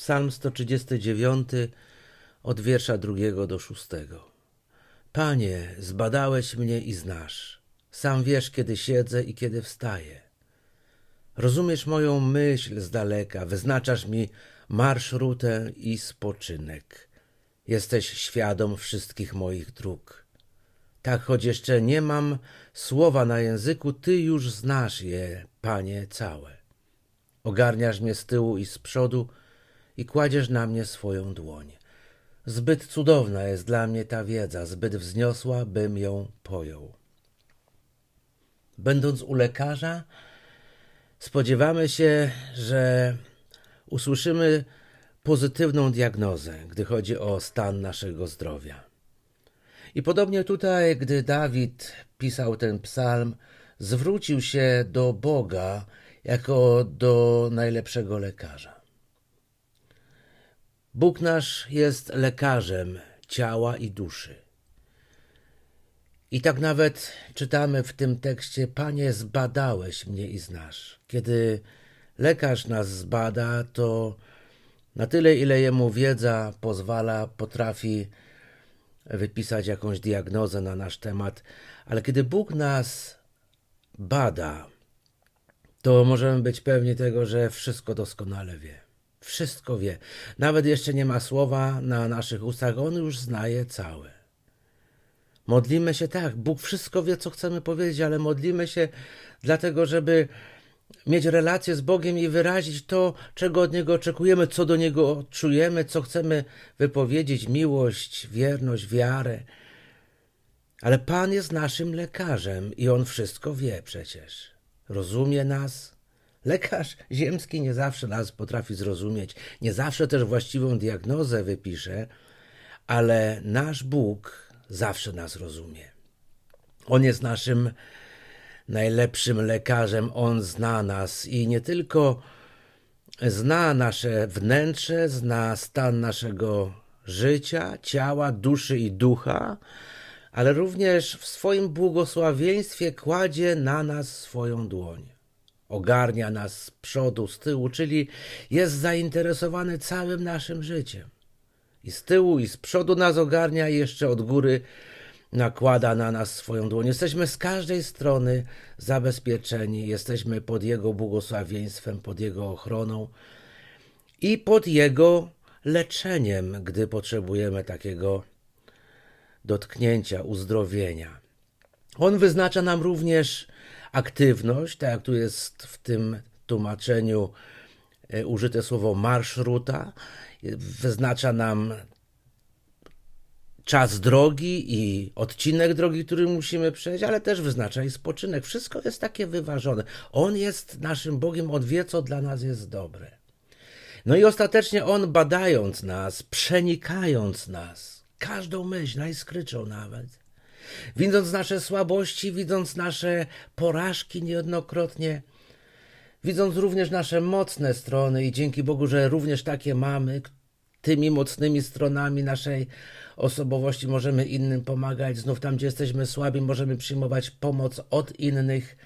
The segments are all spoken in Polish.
Psalm 139 od wiersza drugiego do szóstego. Panie, zbadałeś mnie i znasz. Sam wiesz, kiedy siedzę i kiedy wstaję. Rozumiesz moją myśl z daleka, wyznaczasz mi marszrutę i spoczynek. Jesteś świadom wszystkich moich dróg. Tak, choć jeszcze nie mam słowa na języku, Ty już znasz je, Panie, całe. Ogarniasz mnie z tyłu i z przodu i kładziesz na mnie swoją dłoń. Zbyt cudowna jest dla mnie ta wiedza, zbyt wzniosła, bym ją pojął. Będąc u lekarza, spodziewamy się, że usłyszymy pozytywną diagnozę, gdy chodzi o stan naszego zdrowia. I podobnie tutaj, gdy Dawid pisał ten psalm, zwrócił się do Boga jako do najlepszego lekarza. Bóg nasz jest lekarzem ciała i duszy. I tak nawet czytamy w tym tekście: Panie, zbadałeś mnie i znasz. Kiedy lekarz nas zbada, to na tyle, ile jemu wiedza pozwala, potrafi wypisać jakąś diagnozę na nasz temat, ale kiedy Bóg nas bada, to możemy być pewni tego, że wszystko doskonale wie. Wszystko wie. Nawet jeszcze nie ma słowa na naszych ustach, on już znaje całe. Modlimy się tak, Bóg wszystko wie, co chcemy powiedzieć, ale modlimy się dlatego, żeby mieć relację z Bogiem i wyrazić to, czego od Niego oczekujemy, co do Niego czujemy, co chcemy wypowiedzieć miłość, wierność, wiarę. Ale Pan jest naszym lekarzem i On wszystko wie przecież. Rozumie nas. Lekarz ziemski nie zawsze nas potrafi zrozumieć, nie zawsze też właściwą diagnozę wypisze, ale nasz Bóg zawsze nas rozumie. On jest naszym najlepszym lekarzem. On zna nas i nie tylko zna nasze wnętrze, zna stan naszego życia, ciała, duszy i ducha, ale również w swoim błogosławieństwie kładzie na nas swoją dłoń. Ogarnia nas z przodu, z tyłu, czyli jest zainteresowany całym naszym życiem. I z tyłu, i z przodu nas ogarnia, i jeszcze od góry nakłada na nas swoją dłoń. Jesteśmy z każdej strony zabezpieczeni, jesteśmy pod Jego błogosławieństwem, pod Jego ochroną i pod Jego leczeniem, gdy potrzebujemy takiego dotknięcia, uzdrowienia. On wyznacza nam również aktywność, tak jak tu jest w tym tłumaczeniu e, użyte słowo marszruta, wyznacza nam czas drogi i odcinek drogi, który musimy przejść, ale też wyznacza i spoczynek. Wszystko jest takie wyważone. On jest naszym Bogiem, on wie, co dla nas jest dobre. No i ostatecznie on, badając nas, przenikając nas, każdą myśl, najskryczą nawet, widząc nasze słabości, widząc nasze porażki niejednokrotnie, widząc również nasze mocne strony i dzięki Bogu, że również takie mamy, tymi mocnymi stronami naszej osobowości możemy innym pomagać. Znów tam, gdzie jesteśmy słabi, możemy przyjmować pomoc od innych.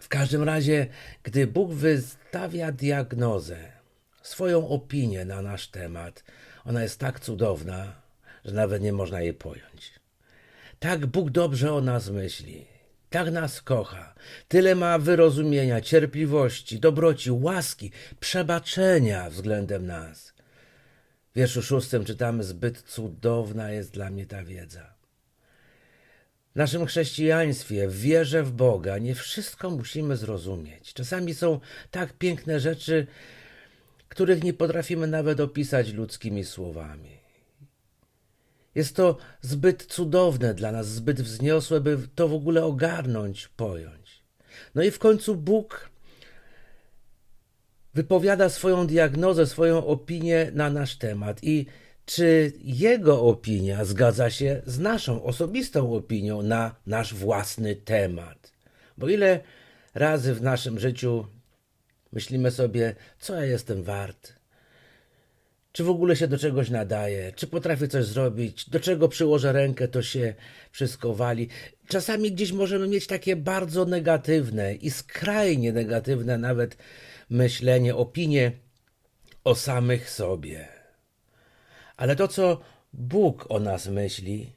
W każdym razie, gdy Bóg wystawia diagnozę, swoją opinię na nasz temat, ona jest tak cudowna, że nawet nie można jej pojąć. Tak Bóg dobrze o nas myśli. Tak nas kocha. Tyle ma wyrozumienia, cierpliwości, dobroci, łaski, przebaczenia względem nas. W wierszu szóstym czytamy: Zbyt cudowna jest dla mnie ta wiedza. W naszym chrześcijaństwie, w wierze w Boga, nie wszystko musimy zrozumieć. Czasami są tak piękne rzeczy, których nie potrafimy nawet opisać ludzkimi słowami. Jest to zbyt cudowne dla nas, zbyt wzniosłe, by to w ogóle ogarnąć, pojąć. No i w końcu Bóg wypowiada swoją diagnozę, swoją opinię na nasz temat i czy jego opinia zgadza się z naszą osobistą opinią na nasz własny temat. Bo ile razy w naszym życiu myślimy sobie, co ja jestem wart, czy w ogóle się do czegoś nadaje, czy potrafię coś zrobić, do czego przyłożę rękę, to się wszystko wali. Czasami gdzieś możemy mieć takie bardzo negatywne i skrajnie negatywne nawet myślenie, opinie o samych sobie. Ale to, co Bóg o nas myśli,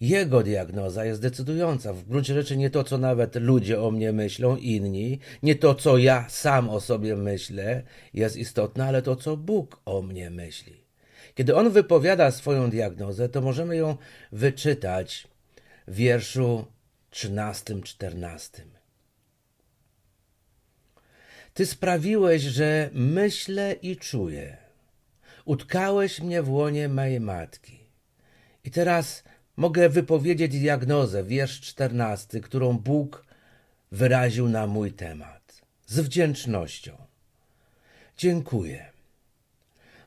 Jego diagnoza jest decydująca. W gruncie rzeczy nie to, co nawet ludzie o mnie myślą, inni, nie to, co ja sam o sobie myślę, jest istotne, ale to, co Bóg o mnie myśli. Kiedy On wypowiada swoją diagnozę, to możemy ją wyczytać w wierszu 13-14. Ty sprawiłeś, że myślę i czuję. Utkałeś mnie w łonie mojej matki. I teraz mogę wypowiedzieć diagnozę, wiersz 14, którą Bóg wyraził na mój temat. Z wdzięcznością. Dziękuję.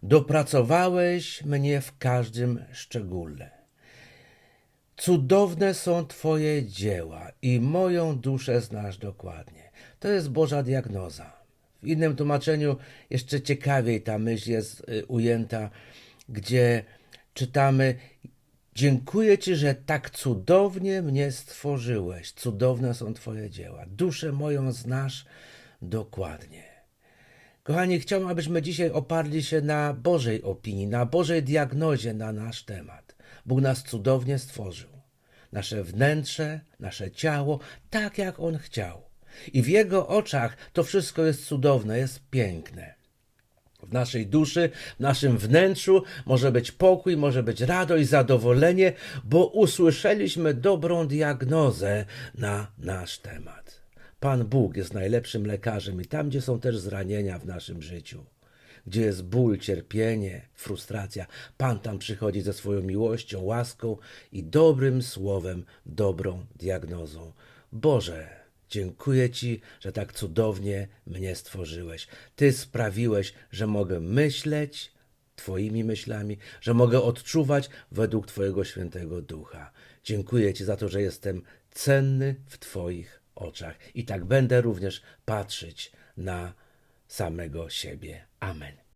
Dopracowałeś mnie w każdym szczególe. Cudowne są Twoje dzieła i moją duszę znasz dokładnie. To jest Boża diagnoza. W innym tłumaczeniu jeszcze ciekawiej ta myśl jest y, ujęta, gdzie czytamy: Dziękuję Ci, że tak cudownie mnie stworzyłeś. Cudowne są Twoje dzieła. Duszę moją znasz dokładnie. Kochani, chciałbym, abyśmy dzisiaj oparli się na Bożej opinii, na Bożej diagnozie na nasz temat. Bóg nas cudownie stworzył. Nasze wnętrze, nasze ciało, tak jak On chciał. I w Jego oczach to wszystko jest cudowne, jest piękne. W naszej duszy, w naszym wnętrzu może być pokój, może być radość, zadowolenie, bo usłyszeliśmy dobrą diagnozę na nasz temat. Pan Bóg jest najlepszym lekarzem i tam, gdzie są też zranienia w naszym życiu, gdzie jest ból, cierpienie, frustracja, Pan tam przychodzi ze swoją miłością, łaską i dobrym słowem, dobrą diagnozą. Boże, Dziękuję Ci, że tak cudownie mnie stworzyłeś. Ty sprawiłeś, że mogę myśleć Twoimi myślami, że mogę odczuwać według Twojego świętego ducha. Dziękuję Ci za to, że jestem cenny w Twoich oczach i tak będę również patrzeć na samego siebie. Amen.